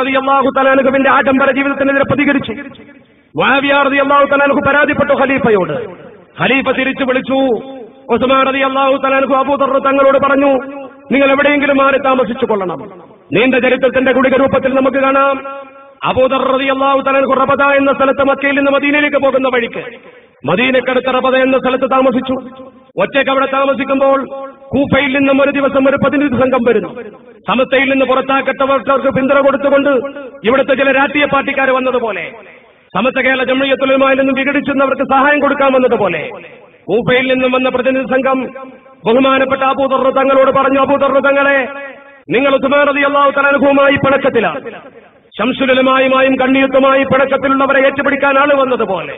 റളിയല്ലാഹു തലാനുഖുവിന്റെ ആഡംബര ജീവിതത്തിനെതിരെ പ്രതികരിച്ചു. മുആവിയ റളിയല്ലാഹു തലാനുഖു പരാതിപ്പെട്ടു ഖലീഫയോട്. ഖലീഫ തിരിച്ചു വിളിച്ചു. ഉസ്മാൻ റളിയല്ലാഹു തലാനുഖു അബൂദർ തങ്ങളോട് പറഞ്ഞു നിങ്ങൾ എവിടെയെങ്കിലും മാറി താമസിച്ചു കൊള്ളണം നീണ്ട ചരിത്രത്തിന്റെ കുടിക രൂപത്തിൽ നമുക്ക് കാണാം. അബൂദർ റളിയല്ലാഹു തലാനുഖു റബദ എന്ന സ്ഥലത്ത് മക്കയിൽ നിന്ന് മദീനയിലേക്ക് പോകുന്ന വഴിക്ക് മദീനക്കടുത്ത റബദ എന്ന സ്ഥലത്ത് താമസിച്ചു. ഒറ്റയ്ക്ക് അവിടെ താമസിക്കുമ്പോൾ കൂഫയിൽ നിന്നും ഒരു ദിവസം ഒരു പ്രതിനിധി സംഘം വരുന്നു. സമസ്തയിൽ നിന്ന് പുറത്താക്കപ്പെട്ടവർക്ക് പിന്തുണ കൊടുത്തുകൊണ്ട് ഇവിടുത്തെ ചില രാഷ്ട്രീയ പാർട്ടിക്കാർ വന്നതുപോലെ സമസ്ത കേരള ജമ്മിയത്തുലമായി നിന്നും വിഘടിച്ചെന്നവർക്ക് സഹായം കൊടുക്കാൻ വന്നതുപോലെ കൂഫയിൽ നിന്നും വന്ന പ്രതിനിധി സംഘം ബഹുമാനപ്പെട്ട അബൂദർ തങ്ങളോട് പറഞ്ഞു അബൂദർ തങ്ങളെ നിങ്ങൾ ഉസ്മാൻ റതി അള്ളാഹു തലാനുഭവമായി പിണക്കത്തിലാണ് ശംസുലമായുമായും കണ്ണിയത്തുമായി പിണക്കത്തിലുള്ളവരെ ഏറ്റുപിടിക്കാൻ ആൾ വന്നതുപോലെ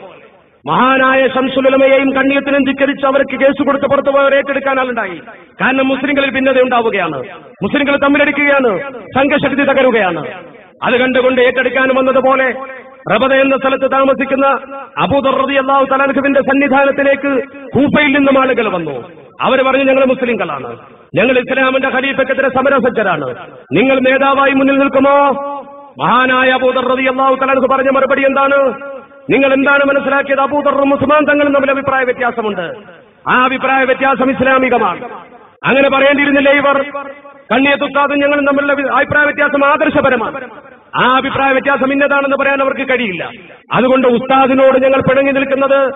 മഹാനായ ശംസുലമയെയും കണ്ണിയത്തിനും ധിക്കരിച്ച് അവർക്ക് കേസ് കൊടുത്ത് പുറത്തുപോയവർ ഏറ്റെടുക്കാൻ കാരണം മുസ്ലിങ്ങളിൽ ഭിന്നത ഉണ്ടാവുകയാണ്. മുസ്ലിങ്ങൾ തമ്മിലടിക്കുകയാണ്. സംഘശക്തി തകരുകയാണ്. അത് കണ്ടുകൊണ്ട് ഏറ്റെടുക്കാൻ വന്നതുപോലെ റബദ എന്ന സ്ഥലത്ത് താമസിക്കുന്ന അബൂദർ റതി അള്ളാഹു തലാൻഖുവിന്റെ സന്നിധാനത്തിലേക്ക് കൂഫയിൽ നിന്നും ആളുകൾ വന്നു. അവർ പറഞ്ഞു ഞങ്ങൾ മുസ്ലിങ്ങളാണ് ഞങ്ങൾ ഇസ്ലാമിന്റെ ഖലീഫക്കെതിരെ സമരസജ്ജരാണ്. നിങ്ങൾ നേതാവായി മുന്നിൽ നിൽക്കുമോ? മഹാനായ അബൂദർ റബി അള്ളാഹു തലാൻഖു പറഞ്ഞ മറുപടി എന്താണ്? നിങ്ങൾ എന്താണ് മനസ്സിലാക്കിയത്? അബൂദറും ഉസ്മാൻ തങ്ങളും തമ്മിൽ അഭിപ്രായ വ്യത്യാസമുണ്ട്. ആ അഭിപ്രായ വ്യത്യാസം ഇസ്ലാമികമാണ്. അങ്ങനെ പറയേണ്ടിയിരുന്നില്ലേ ഇവർ? കണ്ണിയത്തുത്താതും ഞങ്ങളും തമ്മിലുള്ള അഭിപ്രായ വ്യത്യാസം ആദർശപരമാണ്. ആ അഭിപ്രായ വ്യത്യാസം ഇന്നതാണെന്ന് പറയാൻ അവർക്ക് കഴിയില്ല. അതുകൊണ്ട് ഉസ്താദിനോട് ഞങ്ങൾ പിണങ്ങി നിൽക്കുന്നത്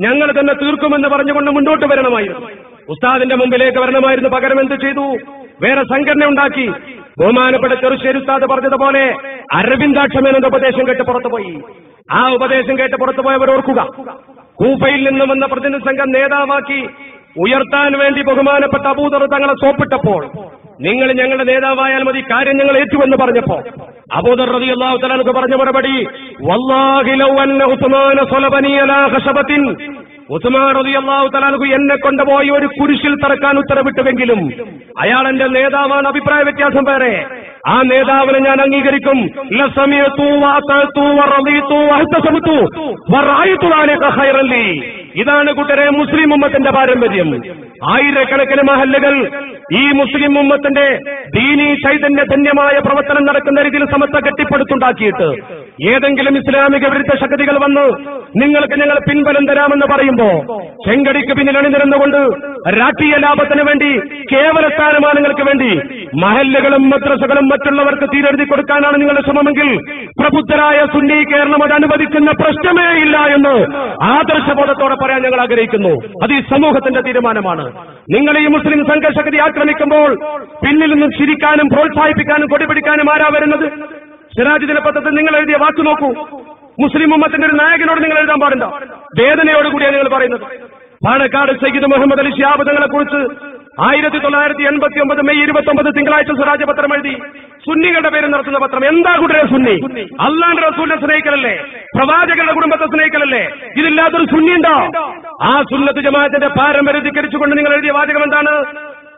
ഞങ്ങൾ തന്നെ തീർക്കുമെന്ന് പറഞ്ഞുകൊണ്ട് മുന്നോട്ട് വരണമായിരുന്നു. ഉസ്താദിന്റെ മുമ്പിലേക്ക് വരണമായിരുന്നു. പകരം എന്ത് ചെയ്തു? വേറെ സംഘടന ഉണ്ടാക്കി. ബഹുമാനപ്പെട്ട ചെറുശ്ശേരി ഉസ്താദ് പറഞ്ഞതുപോലെ അരവിന്ദാക്ഷമേനന്റെ ഉപദേശം കേട്ട് പുറത്തുപോയി. ആ ഉപദേശം കേട്ട് പുറത്തുപോയവർ ഓർക്കുക. കൂഫയിൽ നിന്നും വന്ന പ്രതിനിധി സംഘം നേതാവാക്കി ഉയർത്താൻ വേണ്ടി ബഹുമാനപ്പെട്ട അബൂദർ തങ്ങളെ സോപ്പിട്ടപ്പോൾ നിങ്ങൾ ഞങ്ങളുടെ നേതാവായാൽ മതി കാര്യം ഞങ്ങൾ ഏറ്റുവെന്ന് പറഞ്ഞപ്പോ അബൂദർ റതി അള്ളാഹു പറഞ്ഞ മറുപടി ഉസ്മാൻ റതി അള്ളാഹു തലാനുക്ക് എന്നെ കൊണ്ടുപോയി ഒരു കുരിശിൽ തറക്കാൻ ഉത്തരവിട്ടുവെങ്കിലും അയാൾ എന്റെ നേതാവാണ് അഭിപ്രായ വ്യത്യാസം വേറെ. ആ നേതാവിനെ ഞാൻ അംഗീകരിക്കും. ഇതാണ് കൂട്ടരെ മുസ്ലിം ഉമ്മത്തിന്റെ പാരമ്പര്യം. ആയിരക്കണക്കിന് മഹല്ലുകൾ ഈ മുസ്ലിം ഉമ്മത്തിന്റെ ദീനീ ചൈതന്യ ധന്യമായ പ്രവർത്തനം നടക്കുന്ന രീതിയിൽ സമത്വ കെട്ടിപ്പടുത്തുണ്ടാക്കിയിട്ട് ഏതെങ്കിലും ഇസ്ലാമിക വിരുദ്ധ ശക്തികൾ വന്ന് നിങ്ങൾക്ക് ഞങ്ങൾ പിൻബലം തരാമെന്ന് പറയുമ്പോ ചെങ്കടിക്ക് പിന്നിൽ അണിനിരന്നുകൊണ്ട് രാഷ്ട്രീയ ലാഭത്തിന് വേണ്ടി കേവല സ്ഥാനമാനങ്ങൾക്ക് വേണ്ടി മഹല്ലുകളും മദ്രസകളും മറ്റുള്ളവർക്ക് തീരെഴുതി കൊടുക്കാനാണ് നിങ്ങളുടെ ശ്രമമെങ്കിൽ പ്രബുദ്ധരായ സുന്നി കേരളം അത് അനുവദിക്കുന്ന പ്രശ്നമേ ഇല്ല എന്ന് ആദർശബോധത്തോടെ പറയാൻ ഞങ്ങൾ ആഗ്രഹിക്കുന്നു. അത് ഈ സമൂഹത്തിന്റെ തീരുമാനമാണ്. നിങ്ങൾ ഈ മുസ്ലിം സംഘശക്തി ആക്രമിക്കുമ്പോൾ പിന്നിൽ നിന്നും ചിരിക്കാനും പ്രോത്സാഹിപ്പിക്കാനും കൊടിപിടിക്കാനും ആരാ വരുന്നത്? സിറാജ് ദിനപത്രത്തിൽ നിങ്ങൾ എഴുതിയ വാക്ക് നോക്കൂ. മുസ്ലിം ഉമ്മത്തിന്റെ ഒരു നായകനോട് നിങ്ങൾ എഴുതാൻ പാടില്ല. വേദനയോടുകൂടിയാണ് നിങ്ങൾ പറയുന്നത്. പാണക്കാട് സയ്യിദ് മുഹമ്മദ് അലി ഷിഹാബ് തങ്ങളെ കുറിച്ച് ആയിരത്തി തൊള്ളായിരത്തി എൺപത്തി ഒമ്പത് മെയ് ഇരുപത്തി ഒമ്പത് തിങ്കളാഴ്ച സ്വരാജ് പത്രം എഴുതി. സുന്നികളുടെ പേര് നടത്തുന്ന പത്രം. എന്താ കൂട്ടരെ സുന്നി? അള്ളാന്റെ റസൂലിനെ സ്നേഹിക്കലല്ലേ? പ്രവാചകരുടെ കുടുംബത്തെ സ്നേഹിക്കലല്ലേ? ഇതില്ലാത്തൊരു സുന്നി ഉണ്ടോ ആ സുന്നത്ത് ജമാഅത്തിന്റെ പാരമ്പര്യം ധിക്കരിച്ചുകൊണ്ട് നിങ്ങൾ എഴുതിയ വാചകം എന്താണ്?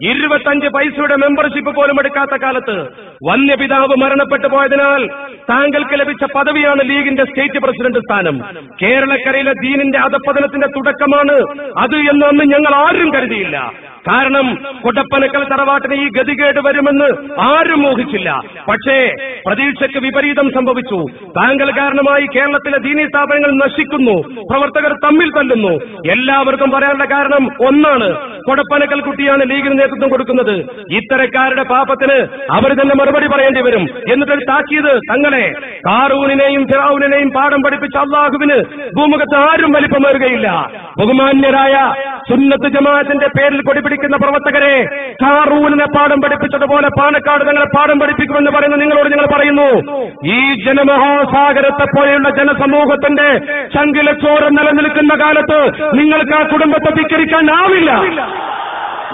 ഇരുപത്തഞ്ച് പൈസയുടെ മെമ്പർഷിപ്പ് പോലും എടുക്കാത്ത കാലത്ത് വന്യപിതാവ് മരണപ്പെട്ടു പോയതിനാൽ താങ്കൾക്ക് ലഭിച്ച പദവിയാണ് ലീഗിന്റെ സ്റ്റേറ്റ് പ്രസിഡന്റ് സ്ഥാനം. കേരളക്കരയിലെ ദീനിന്റെ അധപ്പതനത്തിന്റെ തുടക്കമാണ് അത് എന്നൊന്നും ഞങ്ങൾ ആരും കരുതിയില്ല. കാരണം കൊടപ്പനക്കൽ തറവാട്ടിന് ഈ ഗതികേട് വരുമെന്ന് ആരും മോഹിച്ചില്ല പക്ഷേ പ്രതീക്ഷയ്ക്ക് വിപരീതം സംഭവിച്ചു. താങ്കൾ കാരണമായി കേരളത്തിലെ ദീനി സ്ഥാപനങ്ങൾ നശിക്കുന്നു. പ്രവർത്തകർ തമ്മിൽ തല്ലുന്നു. എല്ലാവർക്കും പറയാനുള്ള കാരണം ഒന്നാണ്. കൊടപ്പനക്കൽ കുട്ടിയാണ് ലീഗിന് നേതൃത്വം കൊടുക്കുന്നത്. ഇത്തരക്കാരുടെ പാപത്തിന് അവർ തന്നെ മറുപടി പറയേണ്ടി വരും. എന്നിട്ടൊരു താക്കീത് തങ്ങളെ കാറൂണിനെയും ഫിറാവുനെയും പാഠം പഠിപ്പിച്ച അള്ളാഹുവിന് ഭൂമുഖത്ത് ആരും വലിപ്പമേറുകയില്ല. ബഹുമാന്യരായ സുന്നത്ത് ജമാഅത്തിന്റെ പേരിൽ കൊടിപിടിക്കുന്ന പ്രവർത്തകരെ കാറൂലിനെ പാഠം പഠിപ്പിച്ചതുപോലെ പാണക്കാട് തങ്ങളെ പാഠം പഠിപ്പിക്കുമെന്ന് പറയുന്ന നിങ്ങളോട് ഞങ്ങൾ പറയുന്നു. ഈ ജനമഹാസാഗരത്തെ പോലെയുള്ള ജനസമൂഹത്തിന്റെ ചങ്കിലച്ചോരം നിലനിൽക്കുന്ന കാലത്ത് നിങ്ങൾക്ക് ആ കുടുംബത്തെ Green.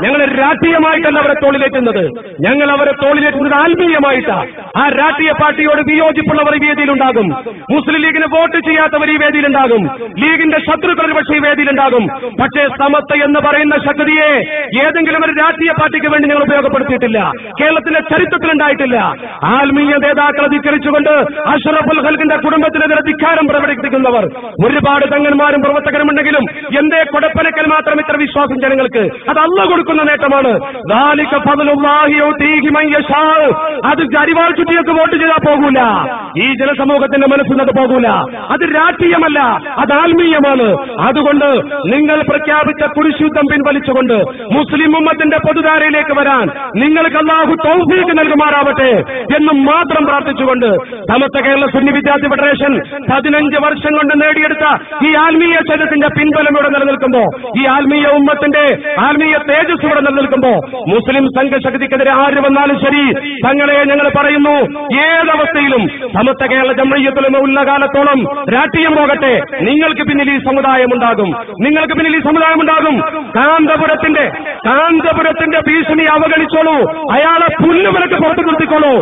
ഞങ്ങൾ രാഷ്ട്രീയമായിട്ടല്ല അവരെ തോളിലേറ്റുന്നത്. ഞങ്ങൾ അവരെ തോളിലേറ്റുന്നത് ആത്മീയമായിട്ടാ. ആ രാഷ്ട്രീയ പാർട്ടിയോട് വിയോജിപ്പുള്ളവർ ഈ വേദിയിലുണ്ടാകും. മുസ്ലിം ലീഗിന് വോട്ട് ചെയ്യാത്തവർ ഈ വേദിയിലുണ്ടാകും. ലീഗിന്റെ ശത്രുക്കൾ പക്ഷേ ഈ വേദിയിലുണ്ടാകും. പക്ഷേ സമത്വ എന്ന് പറയുന്ന ശക്തിയെ ഏതെങ്കിലും ഒരു രാഷ്ട്രീയ പാർട്ടിക്ക് വേണ്ടി ഞങ്ങൾ ഉപയോഗപ്പെടുത്തിയിട്ടില്ല. കേരളത്തിന്റെ ചരിത്രത്തിൽ ഉണ്ടായിട്ടില്ല. ആത്മീയ നേതാക്കളെ ധിക്കരിച്ചുകൊണ്ട് അഷറഫുൽ ഹൽക്കിന്റെ കുടുംബത്തിനെതിരെ ധിക്കാരം പ്രകടിപ്പിക്കുന്നവർ ഒരുപാട് തങ്ങന്മാരും പ്രവർത്തകരും ഉണ്ടെങ്കിലും എന്തേ കൊടപ്പനക്കൽ മാത്രം ഇത്ര വിശ്വാസം ജനങ്ങൾക്ക്? അത് അല്ല കൊടുക്കുന്ന കൊടുക്കുന്ന നേട്ടമാണ്. അത് ജരിവാൾ ചുറ്റിയൊക്കെ വോട്ട് ചെയ്താൽ പോകൂല. ഈ ജനസമൂഹത്തിന്റെ മനസ്സിനത് പോകൂല. അത് രാഷ്ട്രീയമല്ല അത് ആത്മീയമാണ്. അതുകൊണ്ട് നിങ്ങൾ പ്രഖ്യാപിച്ച കുരിശുദ്ധം പിൻവലിച്ചുകൊണ്ട് മുസ്ലിം ഉമ്മത്തിന്റെ പൊതുധാരയിലേക്ക് വരാൻ നിങ്ങൾക്ക് അള്ളാഹു തൗഫീക്ക് നൽകുമാറാവട്ടെ എന്നും മാത്രം പ്രാർത്ഥിച്ചുകൊണ്ട് സമത്ത കേരള സുന്നി വിദ്യാർത്ഥി ഫെഡറേഷൻ പതിനഞ്ച് വർഷം കൊണ്ട് നേടിയെടുത്ത ഈ ആത്മീയ ചരിത്രത്തിന്റെ പിൻബലം ഇവിടെ നിലനിൽക്കുമ്പോ ഈ ആത്മീയ ഉമ്മത്തിന്റെ ആത്മീയ തേജ തേജസ് ഇവിടെ നിലനിൽക്കുമ്പോ മുസ്ലിം സംഘശക്തിക്കെതിരെ ആര് വന്നാലും ശരി. തങ്ങളെ ഞങ്ങൾ പറയുന്നു ഏതവസ്ഥയിലും സമസ്ത കേരള ജമയ്യത്തിലും ഉള്ള കാലത്തോളം രാഷ്ട്രീയം പോകട്ടെ. നിങ്ങൾക്ക് പിന്നിൽ ഈ സമുദായം ഉണ്ടാകും. നിങ്ങൾക്ക് പിന്നിൽ ഈ സമുദായം ഉണ്ടാകും. കാന്തപുരത്തിന്റെ കാന്തപുരത്തിന്റെ ഭീഷണി അവഗണിച്ചോളൂ. അയാളെ പുല്ലുവിലക്ക് പുറത്തു നിർത്തിക്കോളൂ.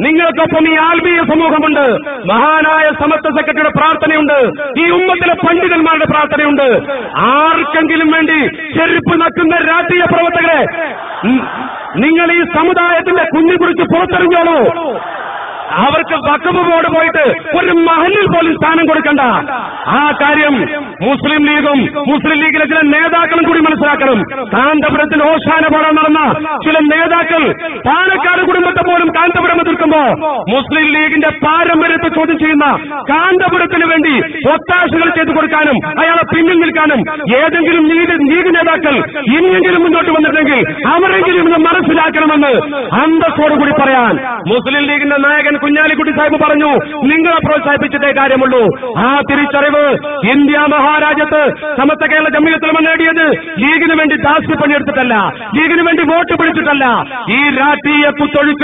നിങ്ങൾക്കൊപ്പം ഈ ആത്മീയ സമൂഹമുണ്ട്. മഹാനായ സമത്വ സെക്രട്ടറിയുടെ പ്രാർത്ഥനയുണ്ട്. ഈ ഉമ്മത്തിലെ പണ്ഡിതന്മാരുടെ പ്രാർത്ഥനയുണ്ട്. ആർക്കെങ്കിലും വേണ്ടി ചെരുപ്പ് നക്കുന്ന രാഷ്ട്രീയ പ്രവർത്തകരെ നിങ്ങൾ ഈ സമുദായത്തിന്റെ കുഞ്ഞു കുറിച്ച് പുറത്തെറിഞ്ഞോളൂ അവർക്ക് വക്കഫ് ബോർഡ് പോയിട്ട് ഒരു മഹലിൽ പോലും സ്ഥാനം കൊടുക്കണ്ട. ആ കാര്യം മുസ്ലിം ലീഗും മുസ്ലിം ലീഗിലെ ചില നേതാക്കളും കൂടി മനസ്സിലാക്കണം. കാന്തപുരത്തിൽ ഓശാന പാടാൻ നടന്ന ചില നേതാക്കൾ പാലക്കാട് പോലും കാന്തപുരം എതിർക്കുമ്പോ മുസ്ലിം ലീഗിന്റെ പാരമ്പര്യത്തെ ചോദ്യം ചെയ്യുന്ന കാന്തപുരത്തിന് വേണ്ടി ഒത്താശകൾ ചെയ്തു കൊടുക്കാനും അയാളെ പിന്നിൽ നിൽക്കാനും ഏതെങ്കിലും ലീഗ് നേതാക്കൾ ഇനിയെങ്കിലും മുന്നോട്ട് വന്നിട്ടുണ്ടെങ്കിൽ അവരെങ്കിലും ഇത് മനസ്സിലാക്കണമെന്ന് അന്തസ്സോടുകൂടി പറയാൻ മുസ്ലിം ലീഗിന്റെ നായകൻ കുഞ്ഞാലിക്കുട്ടി സാഹിബ് പറഞ്ഞു നിങ്ങളെ പ്രോത്സാഹിപ്പിച്ചിട്ടേ കാര്യമുള്ളൂ. ആ തിരിച്ചറിവ് ഇന്ത്യ മഹാരാജ്യത്ത് സമസ്ത കേരള ജമ്മിയത്തിലും നേടിയത് ലീഗിന് വേണ്ടി ടാസ്ക് പണിയെടുത്തിട്ടല്ല ലീഗിന് വേണ്ടി വോട്ട് പിടിച്ചിട്ടല്ല. ഈ രാഷ്ട്രീയ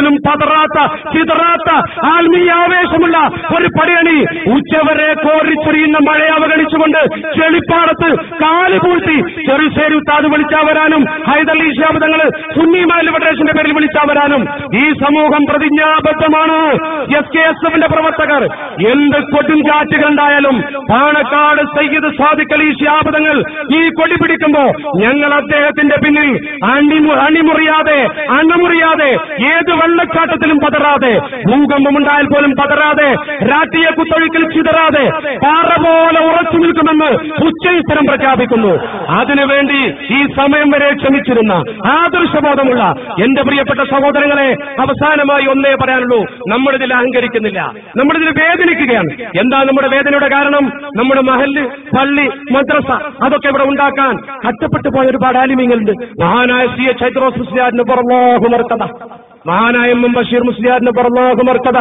കുത്തൊഴുക്കിലും പതറാത്ത ചിതറാത്ത ആത്മീയ ആവേശമുള്ള ഒരു പടിയണി. ഉച്ചവരെ കോരിച്ചെറിയുന്ന മഴയെ അവഗണിച്ചുകൊണ്ട് ചെളിപ്പാടത്ത് കാൽ പൂഴ്ത്തി ചെറുശ്ശേരി ഉത്താദ് വിളിച്ചാ വരാനും ഹൈദലി ശാബ്ദങ്ങൾ സുന്നിമാലി ഫെഡറേഷന്റെ പേരിൽ വിളിച്ചാ വരാനും ഈ സമൂഹം പ്രതിജ്ഞാബദ്ധമാണ്. എസ് കെ എസ് എഫിന്റെ പ്രവർത്തകർ എന്ത് കൊടുങ്കാറ്റ് കണ്ടായാലും പാണക്കാട് സയ്യിദ് സാദിഖ് അലി ശാബ്ദങ്ങൾ ഈ കൊടി പിടിക്കുമ്പോ ഞങ്ങൾ അദ്ദേഹത്തിന്റെ പിന്നിൽ അണിമു അണിമുറിയാതെ അണമുറിയാതെ ഏത് വെള്ളച്ചാട്ടത്തിലും പതറാതെ ഭൂകമ്പമുണ്ടായാൽ പോലും പതറാതെ രാത്രിയ കുത്തൊഴുക്കിൽ ചിതറാതെ പാറ പോലെ ഉറച്ചു നിൽക്കുമെന്ന് ഉച്ചയുത്തരം പ്രഖ്യാപിക്കുന്നു. അതിനുവേണ്ടി ഈ സമയം വരെ ക്ഷമിച്ചിരുന്ന ആദർശബോധമുള്ള എന്റെ പ്രിയപ്പെട്ട സഹോദരങ്ങളെ അവസാനമായി ഒന്നേ പറയാനുള്ളൂ. നമ്മളിതിൽ അഹങ്കരിക്കുന്നില്ല. നമ്മളിതിൽ വേദനിക്കുകയാണ്. എന്താ നമ്മുടെ വേദനയുടെ കാരണം? നമ്മുടെ മഹൽ പള്ളി മദ്രസ അതൊക്കെ ഇവിടെ ഉണ്ടാക്കാൻ കഷ്ടപ്പെട്ടു പോയ ഒരുപാട് ആലിമ്യങ്ങളുണ്ട് മഹാനായ സി എച്ച് ഹൈദ്രോസ് മുസ്ലിയാരിന് പുറമോഹുമർക്കഥ മഹാനായ എം എം ബഷീർ മർക്കത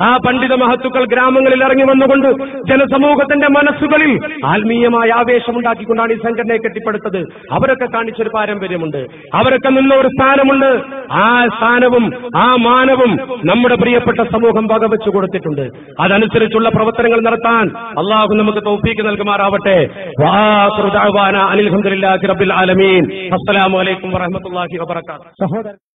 ആ പണ്ഡിത മഹത്തുക്കൾ ഗ്രാമങ്ങളിൽ ഇറങ്ങി വന്നുകൊണ്ട് ജനസമൂഹത്തിന്റെ മനസ്സുകളിൽ ആത്മീയമായ ആവേശം ഉണ്ടാക്കിക്കൊണ്ടാണ് ഈ സംഘടനയെ കെട്ടിപ്പടുത്തത്. അവരൊക്കെ കാണിച്ചൊരു പാരമ്പര്യമുണ്ട്. അവരൊക്കെ നിന്ന ഒരു സ്ഥാനമുണ്ട്. ആ സ്ഥാനവും ആ മാനവും നമ്മുടെ പ്രിയപ്പെട്ട സമൂഹം വകവെച്ചു കൊടുത്തിട്ടുണ്ട്. അതനുസരിച്ചുള്ള പ്രവർത്തനങ്ങൾ നടത്താൻ അള്ളാഹു നമുക്ക് തൗഫീക്ക് നൽകുമാറാവട്ടെ. അനിൽ റബ്ബിൽ ആലമീൻ. അസ്സലാമു അലൈക്കും വറഹ്മത്തുള്ളാഹി വബറകാതുഹു. സഹോദരൻ